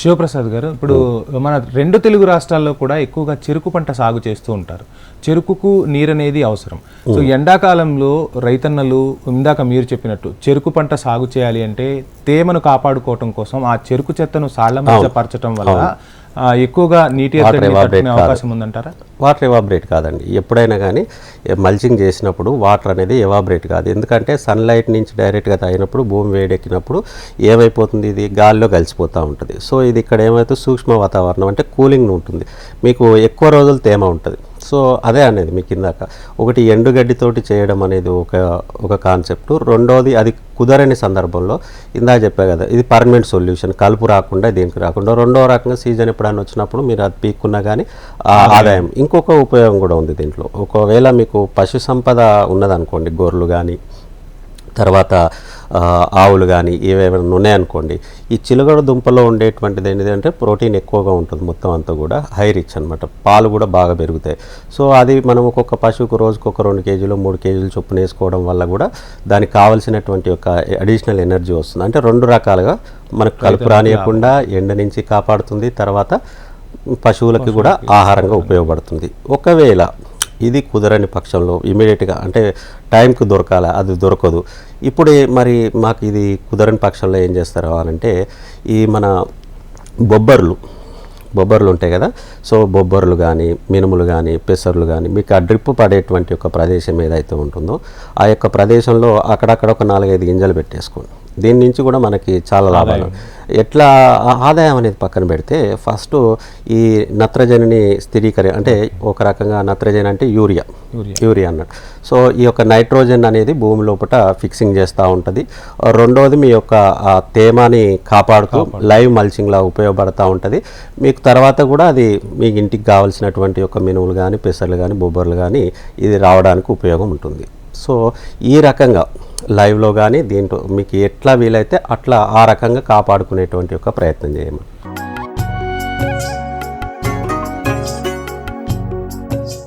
శివప్రసాద్ గారు ఇప్పుడు మన రెండు తెలుగు రాష్ట్రాల్లో కూడా ఎక్కువగా చెరుకు పంట సాగు చేస్తూ ఉంటారు. చెరుకుకు నీరు అనేది అవసరం. సో ఎండాకాలంలో రైతన్నలు ఇందాక మీరు చెప్పినట్టు చెరుకు పంట సాగు చేయాలి అంటే తేమను కాపాడుకోవటం కోసం ఆ చెరుకు చెత్తను సాళ్ళ మధ్య పరచడం వల్ల ఎక్కువగా నీటి అవకాశం ఉందంటారా? వాటర్ ఎవాబరేట్ కాదండి. ఎప్పుడైనా కానీ మల్చింగ్ చేసినప్పుడు వాటర్ అనేది ఎవాబరేట్ కాదు. ఎందుకంటే సన్లైట్ నుంచి డైరెక్ట్గా తాగినప్పుడు భూమి వేడెక్కినప్పుడు ఏమైపోతుంది? ఇది గాలిలో కలిసిపోతూ ఉంటుంది. సో ఇది ఇక్కడ ఏమైతే సూక్ష్మ వాతావరణం అంటే కూలింగ్ ఉంటుంది. మీకు ఎక్కువ రోజులు తేమ ఉంటుంది. సో అదే అనేది మీకు ఇందాక ఒకటి ఎండుగడ్డితోటి చేయడం అనేది ఒక ఒక కాన్సెప్ట్. రెండోది అది కుదరని సందర్భంలో ఇందాక చెప్పా కదా ఇది పర్మనెంట్ సొల్యూషన్. కలుపు రాకుండా దీనికి రాకుండా. రెండో రకంగా సీజన్ ఎప్పుడైనా వచ్చినప్పుడు మీరు అది పీక్కున్నా కానీ ఆదాయం. ఇంకొక ఉపయోగం కూడా ఉంది దీంట్లో. ఒకవేళ మీకు పశు సంపద ఉన్నదనుకోండి గొర్రెలు కానీ తర్వాత ఆవులు కానీ ఏవేమైనా ఉన్నాయనుకోండి ఈ చిలుగడ దుంపలో ఉండేటువంటిది ఏంటంటే ప్రోటీన్ ఎక్కువగా ఉంటుంది మొత్తం అంతా కూడా హై రిచ్ అనమాట పాలు కూడా బాగా పెరుగుతాయి. సో అది మనం ఒక్కొక్క పశువుకు రోజుకు ఒక రెండు కేజీలు మూడు కేజీలు చొప్పున వేసుకోవడం వల్ల కూడా దానికి కావాల్సినటువంటి ఒక అడిషనల్ ఎనర్జీ వస్తుంది. అంటే రెండు రకాలుగా మనకు కలుపు రానియకుండా ఎండ నుంచి కాపాడుతుంది తర్వాత పశువులకి కూడా ఆహారంగా ఉపయోగపడుతుంది. ఒకవేళ ఇది కుదరని పక్షంలో ఇమీడియట్గా అంటే టైంకి దొరకాల అది దొరకదు. ఇప్పుడే మరి మాకు ఇది కుదరని పక్షంలో ఏం చేస్తారు అనంటే అంటే ఈ మన బొబ్బర్లు బొబ్బర్లు ఉంటాయి కదా? సో బొబ్బర్లు కానీ మినుములు కానీ పెసర్లు కానీ మీకు ఆ డ్రిప్ పడేటువంటి ఒక ప్రదేశం ఏదైతే ఉంటుందో ఆ యొక్క ప్రదేశంలో అక్కడక్కడ ఒక నాలుగైదు గింజలు పెట్టేసుకోండి. దీని నుంచి కూడా మనకి చాలా లాభాలు. ఎట్లా ఆదాయం అనేది పక్కన పెడితే ఫస్ట్ ఈ నత్రజనిని స్థిరీకరి అంటే ఒక రకంగా నత్రజని అంటే యూరియా. యూరియా. అన్నట్టు. సో ఈ యొక్క నైట్రోజన్ అనేది భూమి లోపల ఫిక్సింగ్ చేస్తూ ఉంటుంది. రెండోది మీ యొక్క తేమని కాపాడుతూ లైవ్ మల్చింగ్ లా ఉపయోగపడతా ఉంటుంది. మీకు తర్వాత కూడా అది మీకు ఇంటికి కావాల్సినటువంటి యొక్క మినువులు కానీ పెసర్లు కానీ బొబ్బర్లు కానీ ఇది రావడానికి ఉపయోగం ఉంటుంది. సో ఈ రకంగా లైవ్లో కానీ దీంట్లో మీకు ఎట్లా వీలైతే అట్లా ఆ రకంగా కాపాడుకునేటువంటి ఒక ప్రయత్నం చేయమని.